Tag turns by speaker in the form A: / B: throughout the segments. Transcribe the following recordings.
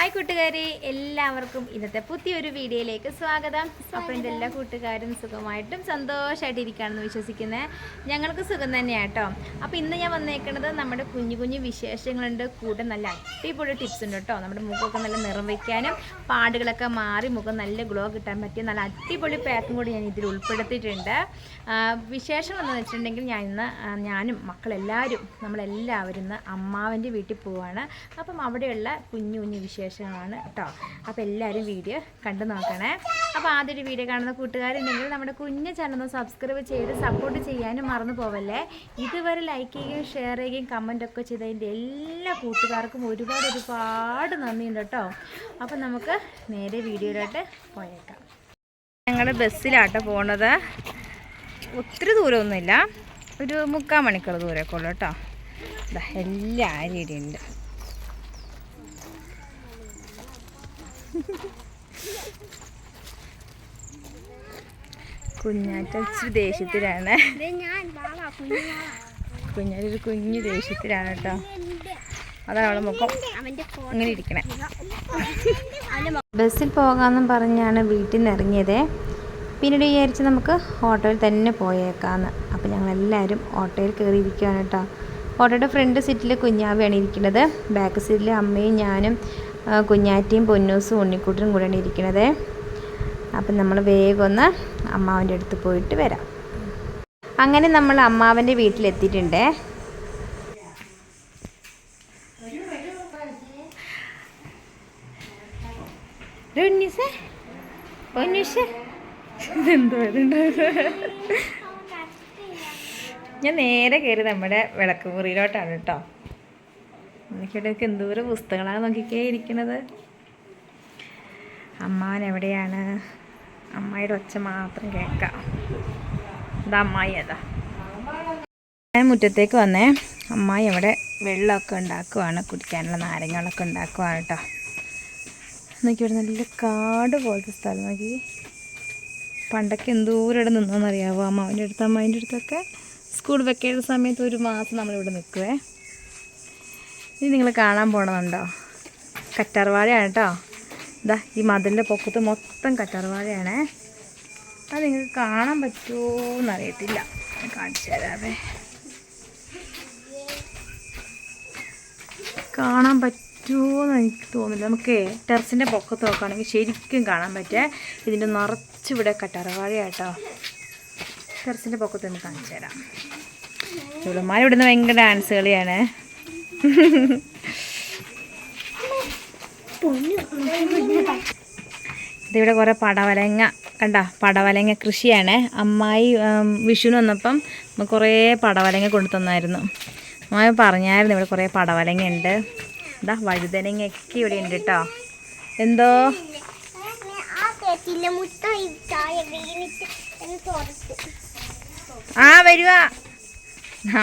A: Hi കൂട്ടുകാരെ എല്ലാവർക്കും ഇന്നത്തെ പുതിയൊരു വീഡിയോയിലേക്ക് സ്വാഗതം. അപ്പോൾ എന്റെ എല്ലാ കൂട്ടുകാരും സുഖമായിട്ടും സന്തോഷമായിട്ട് ഇരിക്കുകയാണെന്ന് വിശ്വസിക്കുന്നത് ഞങ്ങൾക്ക് സുഖം തന്നെയാണ് കേട്ടോ അപ്പോൾ ഇന്ന് ഞാൻ വന്നേക്കുന്നത് നമ്മുടെ കുഞ്ഞു കുഞ്ഞു വിശേഷങ്ങളുണ്ട്. കൂടെ നല്ല അടിപൊളി ടിപ്സ് ഉണ്ട് കേട്ടോ നമ്മുടെ മുഖമൊക്കെ നല്ല നിറം വയ്ക്കാനും പാടുകളൊക്കെ മാറി മുഖം നല്ല ഗ്ലോ കിട്ടാൻ പറ്റിയ നല്ല അടിപൊളി പാക്കും കൂടി ഞാൻ ഇതിൽ ഉൾപ്പെടുത്തിയിട്ടുണ്ട്. എന്ന് വെച്ചിട്ടുണ്ടെങ്കിൽ ഞാൻ ഇന്ന് ഞാനും മക്കളെല്ലാവരും നമ്മളെല്ലാവരും ഇന്ന് അമ്മാവന്റെ വീട്ടിൽ പോവാണ്. അപ്പം അവിടെയുള്ള കുഞ്ഞു കുഞ്ഞു വിശേഷങ്ങളാണ് കേട്ടോ. അപ്പോൾ എല്ലാവരും വീഡിയോ കണ്ടു നോക്കണേ. അപ്പോൾ ആദ്യമൊരു വീഡിയോ കാണുന്ന കൂട്ടുകാരുണ്ടെങ്കിൽ നമ്മുടെ കുഞ്ഞു ചാനൽ സബ്സ്ക്രൈബ് ചെയ്ത് സപ്പോർട്ട് ചെയ്യാനും മറന്നു പോവല്ലേ. ഇതുവരെ ലൈക്ക് ചെയ്യുകയും ഷെയർ ചെയ്യുകയും കമന്റ് ഒക്കെ ചെയ്തതിന്റെ എല്ലാ കൂട്ടുകാർക്കും ഒരുപാട് ഒരുപാട് നന്ദിയുണ്ട് കേട്ടോ. അപ്പോൾ നമുക്ക് നേരെ വീഡിയോയിലോട്ട് പോയേക്കാം. ഞങ്ങൾ ബസ്സിലാട്ടോ പോണത്. ഒത്തിരി ദൂരമൊന്നുമില്ല. ഒരു മുക്കാൽ മണിക്കൂർ ദൂരമൊക്കെ ഉള്ളു കേട്ടോ. എല്ലാവരും ഇവിടെ കുഞ്ഞാറ്റ ഇച്ചിരി ദേഷ്യത്തിലാണ്
B: ഞാൻ ബാളാ കുഞ്ഞാ
A: കുഞ്ഞാറ്റൊരു കുഞ്ഞു ദേഷ്യത്തിലാണ് കേട്ടോ. അതാണ് അവളെ മുഖം. ഇങ്ങനെ ഇരിക്കണേ. ബസ്സിൽ പോകാമെന്നും പറഞ്ഞാണ് വീട്ടിൽ നിന്ന് ഇറങ്ങിയത്. പിന്നീട് വിചാരിച്ച് നമുക്ക് ഓട്ടോയിൽ തന്നെ പോയേക്കാന്ന്. അപ്പോൾ ഞങ്ങളെല്ലാവരും ഓട്ടോയിൽ കയറിയിരിക്കുകയാണ് കേട്ടോ. ഓട്ടോയുടെ ഫ്രണ്ട് സീറ്റിൽ കുഞ്ഞാവിയാണ് ഇരിക്കുന്നത്. ബാക്ക് സീറ്റിൽ അമ്മയും ഞാനും കുഞ്ഞാറ്റയും പൊന്നൂസും ഉണ്ണിക്കുട്ടനും കൂടെയാണ് ഇരിക്കുന്നത് അപ്പം നമ്മൾ വേഗം ഒന്ന് അമ്മാവന്റെ അടുത്ത് പോയിട്ട് വരാം. അങ്ങനെ നമ്മൾ അമ്മാവന്റെ വീട്ടിലെത്തിയിട്ടുണ്ടേ. ഞാൻ നേരെ കയറി നമ്മുടെ വിളക്ക് മുറിയിലോട്ടാണ് കേട്ടോ. എനിക്കിടയ്ക്ക് എന്തോരം പുസ്തകങ്ങളാണ് നോക്കിക്കേ ഇരിക്കണത്. അമ്മാൻ എവിടെയാണ്? അമ്മായിയുടെ ഒച്ച മാത്രം കേൾക്കാം. ഇതാ അമ്മായി അതാ. ഞാൻ മുറ്റത്തേക്ക് വന്നേ. അമ്മായി അവിടെ വെള്ളമൊക്കെ ഉണ്ടാക്കുവാണ്. കുടിക്കാനുള്ള നാരങ്ങളൊക്കെ ഉണ്ടാക്കുവാണ് കേട്ടോ നോക്കി ഇവിടെ നല്ല കാട് പോലത്തെ സ്ഥലം. നോക്കി. പണ്ടൊക്കെ എന്തോരം ഇവിടെ നിന്നോന്നറിയാവോ? അമ്മാവിന്റെ അടുത്ത് അമ്മാവിന്റെ അടുത്തൊക്കെ സ്കൂൾ വെക്കേണ്ട സമയത്ത് ഒരു മാസം നമ്മളിവിടെ നിൽക്കുവേ. ഇത് നിങ്ങൾ കാണാൻ പോണതുണ്ടോ? കറ്റാർവാഴയാണ് കേട്ടോ ഇതാ ഈ മതിലിന്റെ പൊക്കത്ത് മൊത്തം കറ്റാർവാഴയാണേ. അത് നിങ്ങൾക്ക് കാണാൻ പറ്റുമോ എന്നറിയത്തില്ല കാണിച്ചു തരാവേ. കാണാൻ പറ്റുമോയെന്ന് എനിക്ക് തോന്നുന്നില്ല. നമുക്ക് ടെറസിന്റെ പൊക്കത്ത് നോക്കുകയാണെങ്കിൽ ശരിക്കും കാണാൻ പറ്റേ. ഇതിന്റെ നിറച്ചിവിടെ കട്ടാറവാഴയാട്ടോ ടെറസിന്റെ പൊക്കത്ത് നമുക്ക് കാണിച്ചു തരാം. ഇവിടെമാർ ഇവിടുന്ന് ഭയങ്കര ഡാൻസ് കളിയാണ്. ഇതിവിടെ കുറേ പടവലങ്ങ. കണ്ട പടവലങ്ങ കൃഷിയാണ്. അമ്മായി വിഷുവിന് വന്നപ്പം കുറേ പടവലങ്ങ കൊണ്ടു തന്നായിരുന്നു അമ്മായി പറഞ്ഞായിരുന്നു ഇവിടെ കുറേ പടവലങ്ങ ഉണ്ട് എന്താ വഴുതനങ്ങയൊക്കെ ഇവിടെ ഉണ്ട് കേട്ടോ എന്തോ?
B: ആ
A: വരുവാ.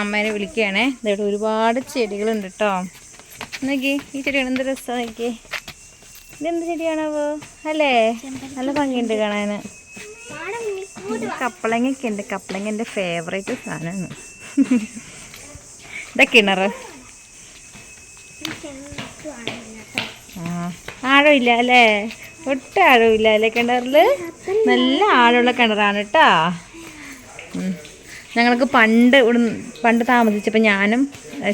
A: അമ്മേനെ വിളിക്കുകയാണേ. ഇവിടെ ഒരുപാട് ചെടികളുണ്ട് കേട്ടോ നോക്കി ഈ ചെടിയാണ് എന്ത് രസമാണ് നോക്കി ഇതെന്ത് ചെടിയാണാവോ? അല്ലേ? നല്ല ഭംഗിയുണ്ട് കാണാൻ കപ്പളങ്ങയൊക്കെ ഉണ്ട് കപ്പളങ്ങ എന്റെ ഫേവറേറ്റ് സാധനമാണ്. ഇതാ കിണർ ആഴമില്ല അല്ലേ? ഒട്ടും ആഴമില്ല അല്ലേ കിണറിൽ നല്ല ആഴമുള്ള കിണറാണ് കേട്ടോ. ഞങ്ങൾക്ക് പണ്ട് ഇവിടെ പണ്ട് താമസിച്ചപ്പോൾ ഞാനും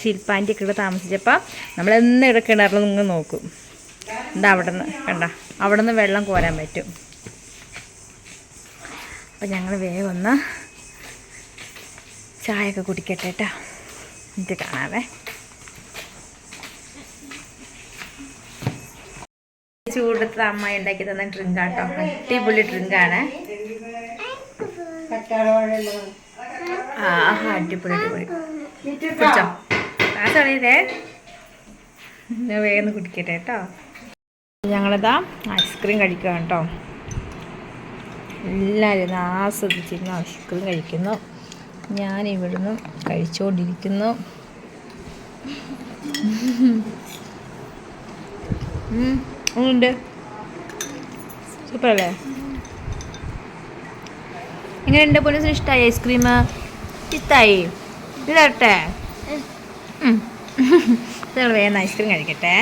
A: ശില്പാന്റെ ഒക്കെ ഇവിടെ താമസിച്ചപ്പോൾ നമ്മളെന്നും ഇവിടെ കിണറിൽ നിങ്ങൾ നോക്കും. എന്താ അവിടെ നിന്ന് കണ്ട അവിടെ നിന്ന് വെള്ളം കോരാൻ പറ്റും. അപ്പം ഞങ്ങൾ വേഗം ഒന്ന് ചായയൊക്കെ കുടിക്കട്ടെ കേട്ടോ എന്നിട്ട് കാണാവേ. ചൂടത്ത് അമ്മ ഉണ്ടാക്കി തന്ന ഡ്രിങ്ക് ആട്ടോ അടിപൊളി ഡ്രിങ്കാണ്. ആ അടിപൊളി അടിപൊളി. വേഗം കുടിക്കട്ടെ കേട്ടോ. ഞങ്ങളിതാ ഐസ്ക്രീം കഴിക്കുക കേട്ടോ. എല്ലാവരും ആസ്വദിച്ചിരുന്നു ഐസ്ക്രീം കഴിക്കുന്നു. ഞാൻ ഇവിടുന്ന് കഴിച്ചുകൊണ്ടിരിക്കുന്നു ഉണ്ട്. സൂപ്പറല്ലേ? എങ്ങനെയുണ്ട് പോലീസിന് ഇഷ്ടമായി ഐസ്ക്രീം ഇഷ്ടായി ഇത് തരട്ടെ വേഗം ഐസ്ക്രീം കഴിക്കട്ടെ.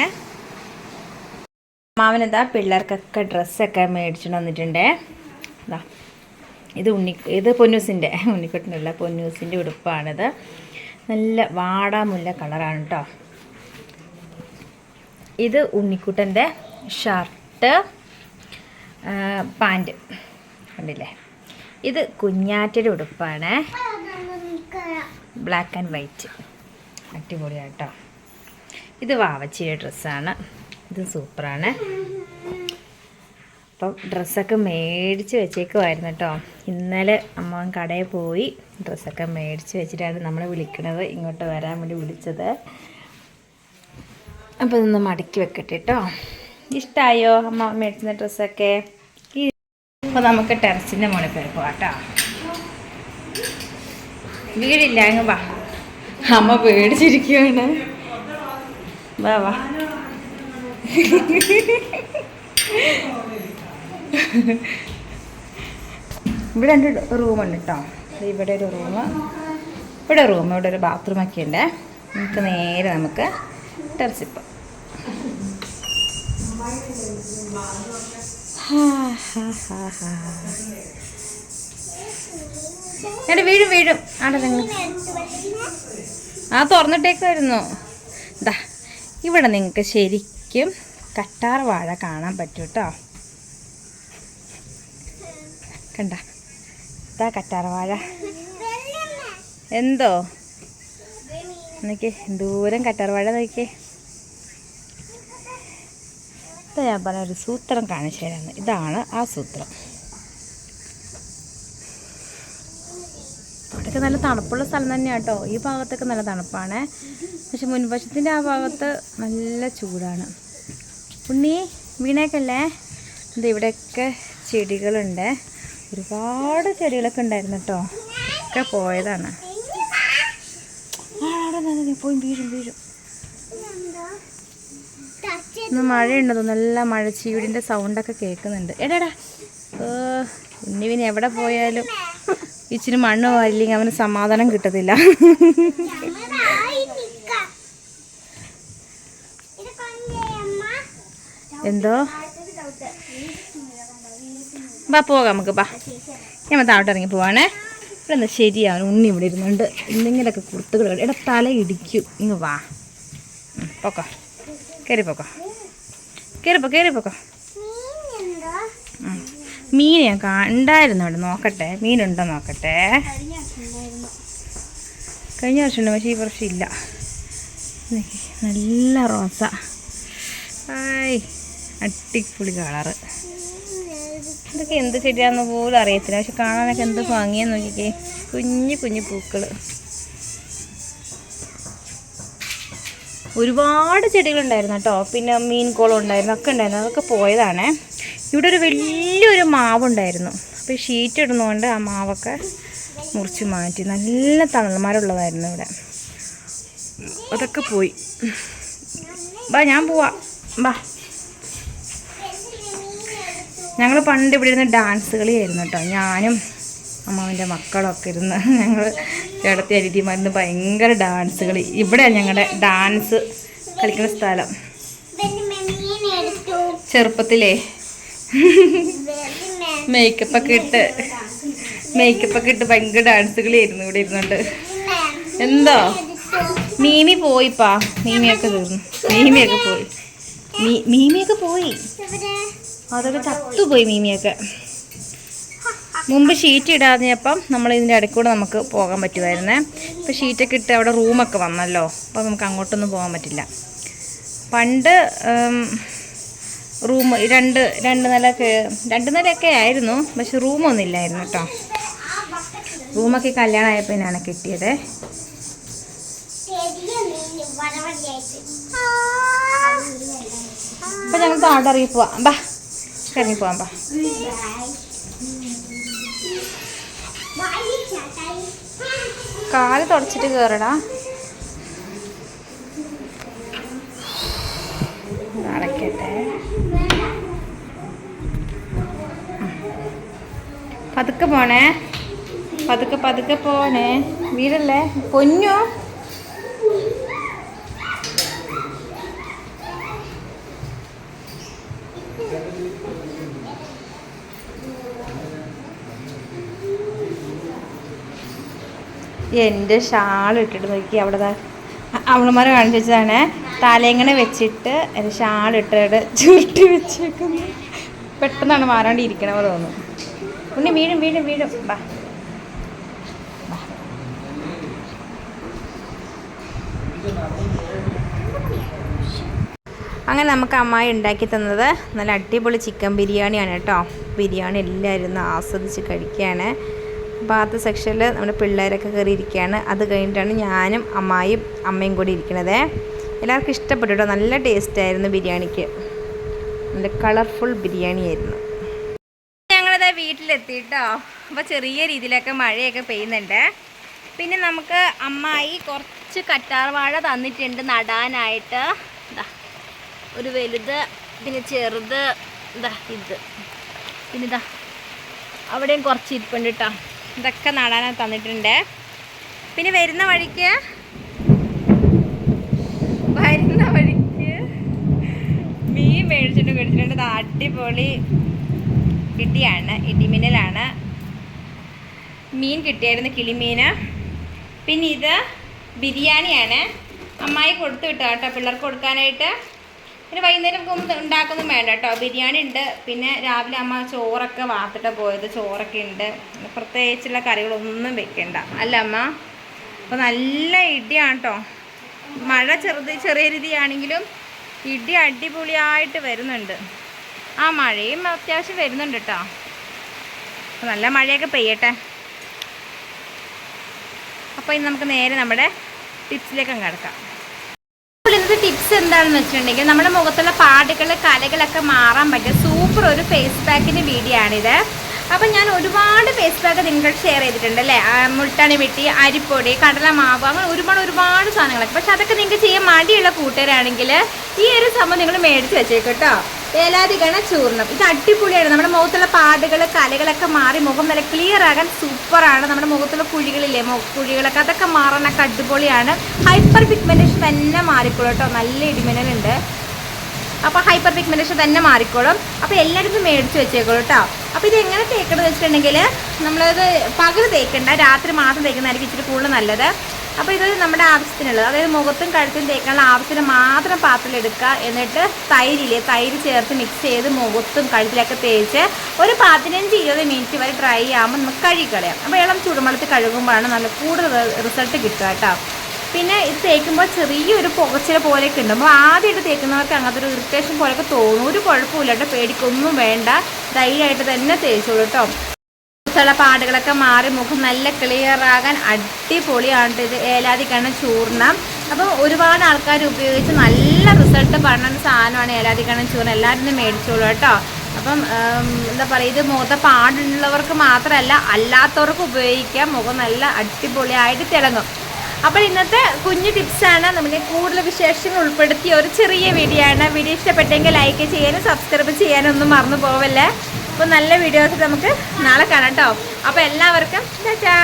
A: മാവനെന്താ പിള്ളേർക്കൊക്കെ ഡ്രസ്സൊക്കെ മേടിച്ചിട്ട് വന്നിട്ടുണ്ടേ. ഇതാ ഇത് ഉണ്ണി ഇത് പൊന്നൂസിന്റെ ഉണ്ണിക്കുട്ടനുള്ള പൊന്നൂസിന്റെ ഉടുപ്പാണിത്. നല്ല വാടാമുല്ല കളറാണ് കേട്ടോ ഇത് ഉണ്ണിക്കുട്ടന്റെ ഷർട്ട് പാന്റ് കണ്ടില്ലേ? ഇത് കുഞ്ഞാറ്റയുടെ ഉടുപ്പാണ്. ബ്ലാക്ക് ആൻഡ് വൈറ്റ് അടിപൊളിയാട്ടോ. ഇത് വാവച്ചിയുടെ ഡ്രസ്സാണ്. ഇത് സൂപ്പറാണ്. അപ്പം ഡ്രസ്സൊക്കെ മേടിച്ച് വെച്ചേക്കുമായിരുന്നു കേട്ടോ ഇന്നലെ അമ്മ കടയിൽ പോയി ഡ്രസ്സൊക്കെ മേടിച്ച് വെച്ചിട്ടാണ് നമ്മളെ വിളിക്കണത്. ഇങ്ങോട്ട് വരാൻ വേണ്ടി വിളിച്ചത്. അപ്പോൾ ഇതൊന്ന് മടക്കി വെക്കട്ടെ കേട്ടോ ഇഷ്ടമായോ അമ്മ മേടിച്ച ഡ്രസ്സൊക്കെ? അപ്പോൾ നമുക്ക് ടെറസിന്റെ മുകളിൽ കയറി പോട്ടോ വീടില്ല അങ്ങ് വാ. അമ്മ പേടിച്ചിരിക്കുകയാണ് വാ വാ. ഇവിടെ രണ്ട് റൂമുണ്ട് കേട്ടോ ഇവിടെ ഒരു റൂം ഇവിടെ റൂം ഇവിടെ ഒരു ബാത്റൂമൊക്കെ ഉണ്ട്. നമുക്ക് നേരെ നമുക്ക് ടെറസിൽ എടാ വീഴും വീഴും. ആടെ നിങ്ങൾ ആ തുറന്നിട്ടേക്കായിരുന്നു ഇതാ ഇവിടെ നിങ്ങൾക്ക് ശരിക്കും കട്ടാർ വാഴ കാണാൻ പറ്റും കേട്ടോ കണ്ട ഇതാ കട്ടാർ വാഴ. എന്തോ? നിങ്ങൾക്ക് ദൂരം കട്ടാർ വാഴ നോക്കിയേ. ഇതാ ഞാൻ പറഞ്ഞ ഒരു സൂത്രം കാണിച്ചു തരാമെന്ന് ഇതാണ് ആ സൂത്രം. അവിടെയൊക്കെ നല്ല തണുപ്പുള്ള സ്ഥലം തന്നെയാണ് കേട്ടോ ഈ ഭാഗത്തൊക്കെ നല്ല തണുപ്പാണ്. പക്ഷെ മുൻവശത്തിന്റെ ആ ഭാഗത്ത് നല്ല ചൂടാണ്. ഉണ്ണി വീണേക്കല്ലേ ഇത് ഇവിടെയൊക്കെ ചെടികളുണ്ട്. ഒരുപാട് ചെടികളൊക്കെ ഉണ്ടായിരുന്നു കേട്ടോ ഒക്കെ പോയതാണ്. പോയി വീഴും വീഴും. ഇന്ന് മഴയുണ്ട് നല്ല മഴ ചീവിടിന്റെ സൗണ്ടൊക്കെ കേൾക്കുന്നുണ്ട്. എടാടാ. ഉണ്ണിവിന് എവിടെ പോയാലും ഇച്ചിരി മണ്ണ് വാരില്ലെങ്കിൽ അവന് സമാധാനം കിട്ടത്തില്ല. എന്തോ? ബാ പോകാം നമുക്ക് ബാ ഞാൻ താഴോട്ട് ഇറങ്ങി പോവാണേ. ഇവിടെ എന്താ ശരിയാണ് ഉണ്ണി ഇവിടെ ഇരുന്നുണ്ട്. എന്തെങ്കിലുമൊക്കെ കുർത്തുകൾ എടാ തല ഇടിക്കും. ഇങ്ങ് വാ. പൊക്കോ. കയറി പൊക്കോ കയറിപ്പോ കയറിപ്പോക്കോ. മീൻ ഞാൻ കാ ഉണ്ടായിരുന്നു അവിടെ നോക്കട്ടെ. മീനുണ്ടോ നോക്കട്ടെ. കഴിഞ്ഞ വർഷം ഉണ്ട് പക്ഷേ ഈ വർഷം ഇല്ല. നല്ല റോസ. ആയ് അടിപൊളി കളറ് ഇതൊക്കെ എന്ത് ചെടിയാണെന്ന് പോലും അറിയത്തില്ല. പക്ഷെ കാണാനൊക്കെ എന്ത് ഭംഗിയാന്ന് നോക്കിക്കേ. കുഞ്ഞു കുഞ്ഞു പൂക്കൾ. ഒരുപാട് ചെടികളുണ്ടായിരുന്നു കേട്ടോ. പിന്നെ മീൻ കോളം ഉണ്ടായിരുന്നു ഒക്കെ ഉണ്ടായിരുന്നു. അതൊക്കെ പോയതാണേ. ഇവിടെ ഒരു വലിയൊരു മാവുണ്ടായിരുന്നു. അപ്പോൾ ഷീറ്റ് ഇടുന്നതുകൊണ്ട് ആ മാവൊക്കെ മുറിച്ച് മാറ്റി. നല്ല തണൽമാരുള്ളതായിരുന്നു ഇവിടെ. അതൊക്കെ പോയി. ബാ ഞാൻ പോവാ. ബാ. ഞങ്ങൾ പണ്ട് ഇവിടെ ഇരുന്ന് ഡാൻസ് കളിയായിരുന്നു കേട്ടോ. ഞാനും അമ്മാവിന്റെ മക്കളൊക്കെ ഇരുന്ന് ഞങ്ങൾ ചേട്ടത്തി അരിതിമാരുന്ന് ഭയങ്കര ഡാൻസ് കളി ഇവിടെയാണ് ഞങ്ങളുടെ ഡാൻസ് കളിക്കുന്ന സ്ഥലം. ചെറുപ്പത്തിലേ. മേക്കപ്പൊക്കെ ഇട്ട് മേക്കപ്പൊക്കെ ഇട്ട് ഭയങ്കര ഡാൻസ് കളിയായിരുന്നു ഇവിടെ ഇരുന്നുണ്ട്. എന്തോ? മീമി പോയിപ്പാ. മീമിയൊക്കെ തീർന്നു. മീമിയൊക്കെ പോയി. മീമിയൊക്കെ പോയി. അതൊക്കെ ചത്തുപോയി മീമിയൊക്കെ. മുമ്പ് ഷീറ്റ് ഇടാതെയപ്പം നമ്മൾ ഇതിന്റെ ഇടയ്ക്ക് കൂടെ നമുക്ക് പോകാൻ പറ്റുമായിരുന്നേ ഇപ്പോൾ ഷീറ്റൊക്കെ ഇട്ട് അവിടെ റൂമൊക്കെ വന്നല്ലോ. അപ്പോൾ നമുക്ക് അങ്ങോട്ടൊന്നും പോകാൻ പറ്റില്ല. പണ്ട് റൂം രണ്ട് രണ്ട് നില രണ്ട് നിലയൊക്കെ ആയിരുന്നു. പക്ഷെ റൂമൊന്നും ഇല്ലായിരുന്നു കേട്ടോ. റൂമൊക്കെ കല്യാണമായപ്പോൾ തന്നെയാണ് കിട്ടിയത്. അപ്പം ഞങ്ങൾ ഇറങ്ങി പോവാം. ബാ ഇറങ്ങി പോവാം ബാ. കാൽ തുടച്ചിട്ട് കയറടാ അടയ്ക്കട്ടെ പതുക്കെ പോണേ. പതുക്കെ പതുക്കെ പോണേ. വീടല്ലേ? പൊന്നു? എന്റെ ഷാൾ ഇട്ടിട്ട് നോക്കി. അവിടെ അവളമാരെ കാണിച്ചു വെച്ചതാണ്. തലയങ്ങനെ വെച്ചിട്ട് എന്റെ ഷാൾ ഇട്ടിട്ട് ചുരുട്ടി വെച്ചേക്കുന്നു. പെട്ടെന്നാണ് മാറാണ്ട് തോന്നുന്നു. പിന്നെ വീഴും വീഴും വീഴും. ബാ. അങ്ങനെ നമുക്ക് അമ്മായി ഉണ്ടാക്കി തന്നത് നല്ല അടിപൊളി ചിക്കൻ ബിരിയാണിയാണ് കേട്ടോ. ബിരിയാണി എല്ലാവരും ആസ്വദിച്ച് കഴിക്കുകയാണ്. ഭാഗത്ത് സെക്ഷനിൽ നമ്മുടെ പിള്ളേരൊക്കെ കയറി ഇരിക്കുകയാണ് അത് കഴിഞ്ഞിട്ടാണ് ഞാനും അമ്മായും അമ്മയും കൂടി ഇരിക്കണത്. എല്ലാവർക്കും ഇഷ്ടപ്പെട്ടു കേട്ടോ നല്ല ടേസ്റ്റായിരുന്നു ബിരിയാണിക്ക്. നല്ല കളർഫുൾ ബിരിയാണി ആയിരുന്നു. ഞങ്ങളത് വീട്ടിലെത്തി കേട്ടോ അപ്പോൾ ചെറിയ രീതിയിലൊക്കെ മഴയൊക്കെ പെയ്യുന്നുണ്ട്. പിന്നെ നമുക്ക് അമ്മായി കുറച്ച് കറ്റാർവാഴ തന്നിട്ടുണ്ട് നടാനായിട്ട്. എന്താ ഒരു വലുത് പിന്നെ ചെറുത് ഇതാ ഇത്. പിന്നെ ഇതാ അവിടെയും കുറച്ച് ഇരിപ്പുണ്ട് കേട്ടോ ഇതൊക്കെ നടാനായി തന്നിട്ടുണ്ട്. പിന്നെ വരുന്ന വഴിക്ക് വരുന്ന വഴിക്ക് മീൻ മേടിച്ചിട്ട് മേടിച്ചിട്ടുണ്ട് അടിപൊളി ഇടിയാണ് ഇടിമിന്നലാണ്. മീൻ കിട്ടിയായിരുന്നു കിളിമീന്. പിന്നെ ഇത് ബിരിയാണിയാണ്. അമ്മായി കൊടുത്തു വിട്ടോ കേട്ടോ പിള്ളേർക്ക് കൊടുക്കാനായിട്ട്. പിന്നെ വൈകുന്നേരം ഒന്നും ഉണ്ടാക്കൊന്നും വേണ്ട കേട്ടോ. ബിരിയാണി ഉണ്ട്. പിന്നെ രാവിലെ അമ്മ ചോറൊക്കെ വാർത്തിട്ട് പോയത്. ചോറൊക്കെ ഉണ്ട്. പ്രത്യേകിച്ചുള്ള കറികളൊന്നും വെക്കണ്ട. അല്ല അമ്മ? അപ്പോൾ നല്ല ഇടിയാണ് കേട്ടോ. മഴ ചെറുത് ചെറിയ രീതിയാണെങ്കിലും ഇടി അടിപൊളിയായിട്ട് വരുന്നുണ്ട്. ആ മഴയും അത്യാവശ്യം വരുന്നുണ്ട് കേട്ടോ. നല്ല മഴയൊക്കെ പെയ്യട്ടെ. അപ്പോൾ ഇനി നമുക്ക് നേരെ നമ്മുടെ ടിപ്സിലേക്ക് അങ്ങ് കിടക്കാം. ഇന്നത്തെ ടിപ്സ് എന്താണെന്ന് വെച്ചിട്ടുണ്ടെങ്കിൽ നമ്മുടെ മുഖത്തുള്ള പാടുകൾ കലകളൊക്കെ മാറാൻ പറ്റും സൂപ്പർ ഒരു ഫേസ് പാക്കിന്റെ വീഡിയോ ആണിത് അപ്പം ഞാൻ ഒരുപാട് ഫേസ് പാക്ക് നിങ്ങൾക്ക് ഷെയർ ചെയ്തിട്ടുണ്ട് അല്ലേ? മുൾട്ടാണി വെട്ടി അരിപ്പൊടി കടലമാവ് അങ്ങനെ ഒരുപാട് ഒരുപാട് സാധനങ്ങളൊക്കെ. പക്ഷെ അതൊക്കെ നിങ്ങൾക്ക് ചെയ്യാൻ മടിയുള്ള കൂട്ടുകാരാണെങ്കിൽ ഈ ഒരു സംഭവം നിങ്ങൾ മേടിച്ച് വെച്ചേക്കും കേട്ടോ. ഏലാതികണ ചൂർണം ഇത് അടിപൊളിയാണ്. നമ്മുടെ മുഖത്തുള്ള പാടുകൾ കലകളൊക്കെ മാറി മുഖം നല്ല ക്ലിയർ ആകാൻ സൂപ്പറാണ് നമ്മുടെ മുഖത്തുള്ള കുഴികളില്ലേ കുഴികളൊക്കെ അതൊക്കെ മാറാനൊക്കെ അടിപൊളിയാണ്. ഹൈപ്പർ പിഗ്മെന്റേഷൻ തന്നെ മാറിക്കോളും കേട്ടോ. നല്ല ഇടിമിന്നലുണ്ട് അപ്പോൾ ഹൈപ്പർ പിഗ്മെന്റേഷൻ തന്നെ മാറിക്കോളും. അപ്പോൾ എല്ലായിടത്തും മേടിച്ച് വെച്ചേക്കോളൂ കേട്ടോ. അപ്പോൾ ഇത് എങ്ങനെ തേക്കണമെന്ന് വെച്ചിട്ടുണ്ടെങ്കിൽ നമ്മളത് പകൽ തേക്കണ്ട. രാത്രി മാത്രം തേക്കുന്നതായിരിക്കും ഇച്ചിരി കൂടുതൽ നല്ലത്. അപ്പോൾ ഇത് നമ്മുടെ ആവശ്യത്തിനുള്ളത്. അതായത് മുഖത്തും കഴുത്തും തേക്കാനുള്ള ആവശ്യത്തിന് മാത്രം പാത്രത്തിലെടുക്കുക എന്നിട്ട് തൈരില്ലേ തൈര് ചേർത്ത് മിക്സ് ചെയ്ത് മുഖത്തും കഴുത്തിലൊക്കെ തേച്ച് ഒരു പതിനഞ്ച് ഇരുപത് മിനിറ്റ് വരെ ഡ്രൈ ആകുമ്പോൾ നമുക്ക് കഴുകിക്കളയാം അപ്പോൾ ഇളം ചൂടുവെള്ളത്തിൽ കഴുകുമ്പോഴാണ് നല്ല കൂടുതൽ റിസൾട്ട് കിട്ടുക കേട്ടോ. പിന്നെ ഇത് തേക്കുമ്പോൾ ചെറിയൊരു പുകച്ചില പോലെയൊക്കെ ഉണ്ട്. അപ്പോൾ ആദ്യമായിട്ട് തേക്കുന്നവർക്ക് അങ്ങനത്തെ ഒരു ഇറിറ്റേഷൻ പോലെയൊക്കെ തോന്നും. ഒരു കുഴപ്പമില്ല കേട്ടോ. പേടിക്കൊന്നും വേണ്ട. ധൈര്യമായിട്ട് തന്നെ തേച്ചോളൂ കേട്ടോ. മുഖത്തുള്ള പാടുകളൊക്കെ മാറി മുഖം നല്ല ക്ലിയർ ആകാൻ അടിപൊളിയാണ് ഇത് ഏലാതി കണ്ണ ചൂർണം അപ്പം ഒരുപാട് ആൾക്കാർ ഉപയോഗിച്ച് നല്ല റിസൾട്ട് പറഞ്ഞ സാധനമാണ് ഏലാതി ചൂർണം എല്ലാവരും മേടിച്ചോളൂ കേട്ടോ. അപ്പം എന്താ പറയുക ഇത് മുഖത്തെ പാടുള്ളവർക്ക് മാത്രമല്ല അല്ലാത്തവർക്ക് ഉപയോഗിക്കാം. മുഖം നല്ല അടിപൊളിയായിട്ട് തിളങ്ങും. അപ്പോൾ ഇന്നത്തെ കുഞ്ഞു ടിപ്സാണ് നമ്മുടെ കൂടുതൽ വിശേഷങ്ങൾ ഉൾപ്പെടുത്തിയ ഒരു ചെറിയ വീഡിയോ ആണ്. വീഡിയോ ഇഷ്ടപ്പെട്ടെങ്കിൽ ലൈക്ക് ചെയ്യാനും സബ്സ്ക്രൈബ് ചെയ്യാനും ഒന്നും മറന്നു പോവല്ലേ? അപ്പോൾ നല്ല വീഡിയോസ് നമുക്ക് നാളെ കാണാം കേട്ടോ അപ്പോൾ എല്ലാവർക്കും ചാ